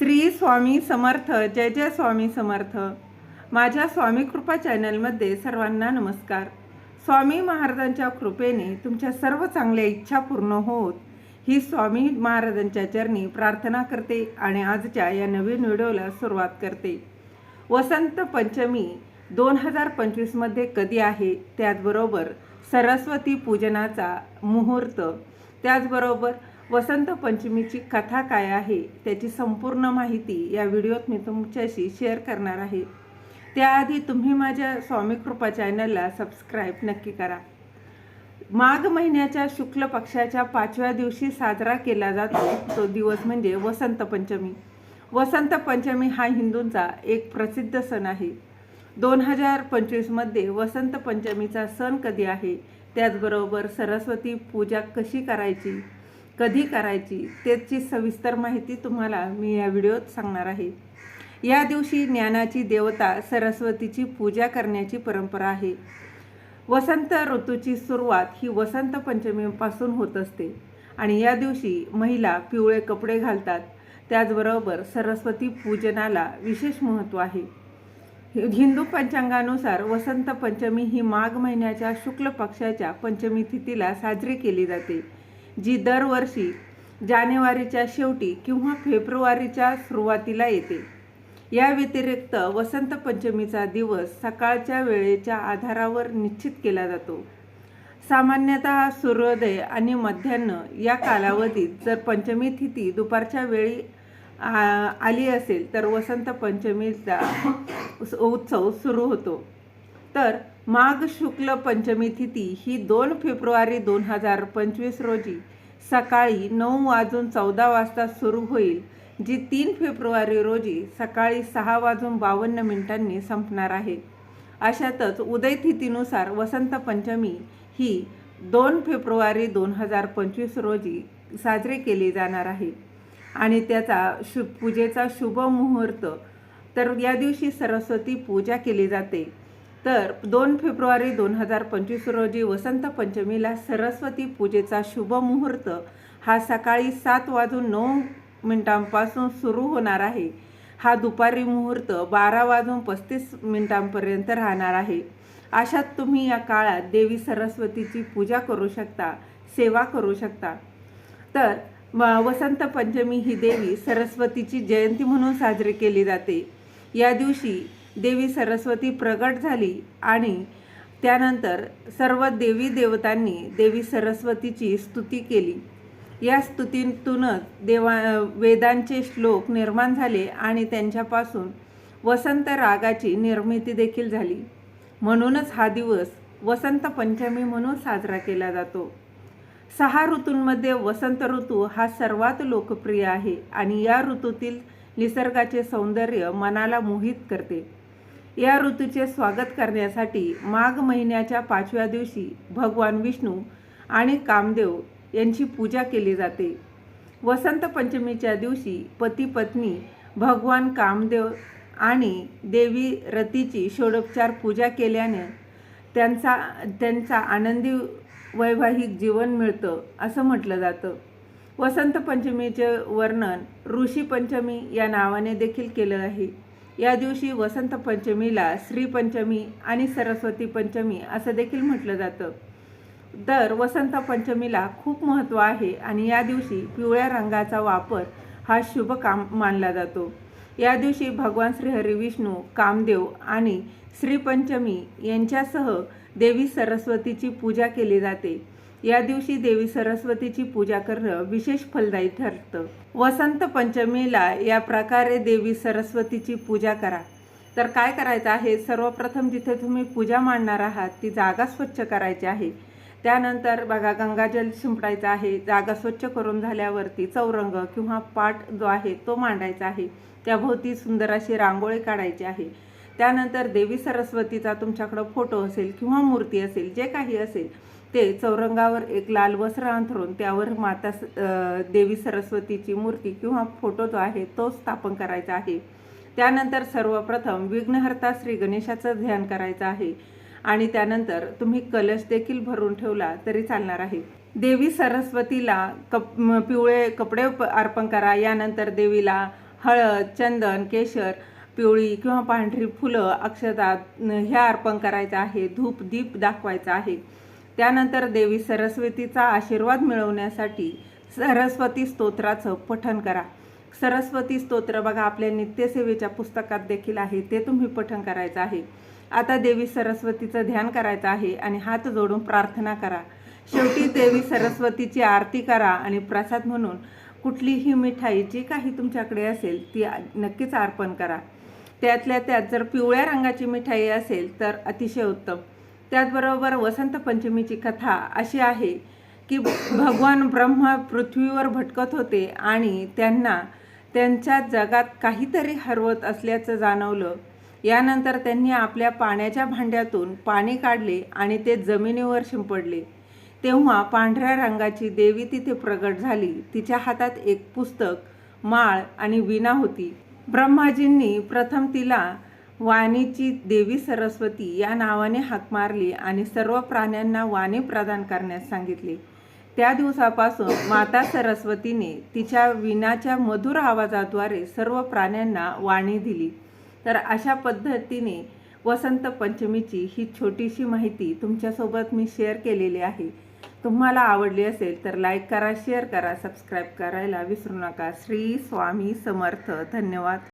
श्री स्वामी समर्थ जय जय स्वामी समर्थ. माझ्या स्वामी कृपा चॅनलमध्ये सर्वांना नमस्कार. स्वामी महाराजांच्या कृपेने तुमच्या सर्व चांगल्या इच्छा पूर्ण होत ही स्वामी महाराजांच्या चरणी प्रार्थना करते आणि आजच्या या नवीन व्हिडिओला सुरुवात करते. वसंत पंचमी दोन हजार पंचवीसमध्ये कधी आहे? त्याचबरोबर सरस्वती पूजनाचा मुहूर्त त्याचबरोबर वसंत पंचमीची कथा काय आहे त्याची संपूर्ण माहिती या व्हिडिओत मी तुमच्याशी शेअर करणार आहे. त्याआधी तुम्ही माझ्या स्वामी कृपा चॅनलला सबस्क्राईब नक्की करा. माघ महिन्याच्या शुक्ल पक्षाच्या पाचव्या दिवशी साजरा केला जातो तो दिवस म्हणजे वसंत पंचमी. वसंत पंचमी हा हिंदूंचा एक प्रसिद्ध सण आहे. दोन हजार पंचवीसमध्ये वसंत पंचमीचा सण कधी आहे? त्याचबरोबर सरस्वती पूजा कशी करायची? कधी करायची त्याची सविस्तर माहिती तुम्हाला मी या व्हिडिओत सांगणार आहे. या दिवशी ज्ञानाची देवता सरस्वतीची पूजा करण्याची परंपरा आहे. वसंत ऋतूची सुरुवात ही वसंत पंचमीपासून होत असते आणि या दिवशी महिला पिवळे कपडे घालतात. त्याचबरोबर सरस्वती पूजनाला विशेष महत्त्व आहे. हिंदू पंचांगानुसार वसंत पंचमी ही माघ महिन्याच्या शुक्ल पक्षाच्या पंचमी तिथीला साजरी केली जाते. जी दरवर्षी जानेवारीच्या शेवटी किंवा फेब्रुवारीच्या सुरुवातीला येते. या व्यतिरिक्त वसंत पंचमीचा दिवस सकाळच्या वेळेच्या आधारावर निश्चित केला जातो. सामान्यतः सूर्योदय आणि मध्यान्ह या कालावधीत जर पंचमी तिथी दुपारच्या वेळी आ- आली असेल तर वसंत पंचमीचा उत्सव सुरू होतो. तर माघ शुक्ल पंचमी तिथी ही दोन फेब्रुवारी दोन हजार पंचवीस रोजी सकाळी नऊ वाजून चौदा वाजता सुरू होईल जी तीन फेब्रुवारी रोजी सकाळी सहा वाजून बावन्न मिनिटांनी संपणार आहे. अशातच उदय तिथीनुसार वसंत पंचमी ही दोन फेब्रुवारी दोन हजार पंचवीस रोजी साजरी केली जाणार आहे. आणि त्याचा शु पूजेचा शुभ मुहूर्त तर या दिवशी सरस्वती पूजा केली जाते. तर दोन फेब्रुवारी दोन हजार पंचवीस रोजी वसंत पंचमीला सरस्वती पूजेचा शुभ मुहूर्त हा सकाळी सात वाजून नऊ मिनिटांपासून सुरू होणार आहे. हा दुपारी मुहूर्त बारा वाजून पस्तीस मिनिटांपर्यंत राहणार आहे. अशात तुम्ही या काळात देवी सरस्वतीची पूजा करू शकता सेवा करू शकता. तर म वसंत पंचमी ही देवी सरस्वतीची जयंती म्हणून साजरी केली जाते. या दिवशी देवी सरस्वती प्रगट झाली आणि त्यानंतर सर्व देवी देवतांनी देवी सरस्वतीची स्तुती केली. या स्तुतीतूनच देवा वेदांचे श्लोक निर्माण झाले आणि त्यांच्यापासून वसंत रागाची निर्मिती देखील झाली. म्हणूनच हा दिवस वसंत पंचमी म्हणून साजरा केला जातो. सहा ऋतूंमध्ये वसंत ऋतू हा सर्वात लोकप्रिय आहे आणि या ऋतूतील निसर्गाचे सौंदर्य मनाला मोहित करते. या ऋतूचे स्वागत करण्यासाठी माघ महिन्याच्या पाचव्या दिवशी भगवान विष्णू आणि कामदेव यांची पूजा केली जाते. वसंत पंचमीच्या दिवशी पती पत्नी भगवान कामदेव आणि देवी रतीची षोडोपचार पूजा केल्याने त्यांचा त्यांचा आनंदी वैवाहिक जीवन मिळतं असं म्हटलं जातं. वसंत पंचमीचे वर्णन ऋषी पंचमी या नावाने देखील केलं आहे. या दिवशी वसंत पंचमीला श्रीपंचमी आणि सरस्वती पंचमी असं देखील म्हटलं जातं. तर वसंत पंचमीला खूप महत्त्व आहे आणि या दिवशी पिवळ्या रंगाचा वापर हा शुभ काम मानला जातो. या दिवशी भगवान श्रीहरी विष्णू कामदेव आणि श्रीपंचमी यांच्यासह देवी सरस्वतीची पूजा केली जाते. या दिवशी देवी सरस्वतीची पूजा करणं विशेष फलदायी ठरतं. वसंत पंचमीला या प्रकारे देवी सरस्वतीची पूजा करा. तर काय करायचं आहे? सर्वप्रथम जिथे तुम्ही पूजा मांडणार आहात ती जागा स्वच्छ करायची आहे. त्यानंतर बघा गंगाजल शिंपडायचं आहे. जागा स्वच्छ करून झाल्यावरती चौरंग किंवा पाट जो आहे तो मांडायचा आहे. त्याभोवती सुंदर अशी रांगोळी काढायची आहे. त्यानंतर देवी सरस्वतीचा तुमच्याकडं फोटो असेल किंवा मूर्ती असेल जे काही असेल ते चौरंगावर एक लाल वस्त्र अंथरून त्यावर माता स- देवी सरस्वतीची मूर्ती किंवा फोटो जो आहे तो स्थापन करायचा आहे. त्यानंतर सर्वप्रथम विघ्नहर्ता श्री गणेशाचं ध्यान करायचं आहे आणि त्यानंतर तुम्ही कलश देखील भरून ठेवला तरी चालणार आहे. देवी सरस्वतीला कप पिवळे कपडे अर्पण करा. यानंतर देवीला हळद चंदन केशर पिवळी किंवा पांढरी फुलं अक्षता ह्या अर्पण करायचं आहे. धूप दीप दाखवायचा आहे. त्यानंतर देवी सरस्वतीचा आशीर्वाद मिळवण्यासाठी सरस्वती स्तोत्राचं पठण करा. सरस्वती स्तोत्र बघा आपल्या नित्यसेवेच्या पुस्तकात देखील आहे ते तुम्ही पठण करायचं आहे. आता देवी सरस्वतीचं ध्यान करायचं आहे आणि हात जोडून प्रार्थना करा. शेवटी देवी सरस्वतीची आरती करा आणि प्रसाद म्हणून कुठलीही मिठाई जी काही तुमच्याकडे असेल ती नक्कीच अर्पण करा. त्यातल्या त्यात जर पिवळ्या रंगाची मिठाई असेल तर अतिशय उत्तम. त्याचबरोबर वसंत पंचमीची कथा अशी आहे की भगवान ब्रह्मा पृथ्वीवर भटकत होते आणि त्यांना त्यांच्या जगात काहीतरी हरवत असल्याचं जाणवलं. यानंतर त्यांनी आपल्या पाण्याच्या भांड्यातून पाणी काढले आणि ते जमिनीवर शिंपडले. तेव्हा पांढऱ्या रंगाची देवी तिथे प्रगट झाली. तिच्या हातात एक पुस्तक माळ आणि विणा होती. ब्रह्माजींनी प्रथम तिला वाणीची देवी सरस्वती या नावाने हाक मारली आणि सर्व प्राण्यांना वाणी प्रदान करण्यास सांगितले. त्या दिवसापासून माता सरस्वतीने तिच्या विणाच्या मधुर आवाजाद्वारे सर्व प्राण्यांना वाणी दिली. तर अशा पद्धतीने वसंत पंचमीची ही छोटीशी माहिती तुमच्यासोबत मी शेअर केलेली आहे. तुम्हाला आवडली असेल तर लाईक करा शेअर करा सबस्क्राईब करायला विसरू नका. श्री स्वामी समर्थ. धन्यवाद.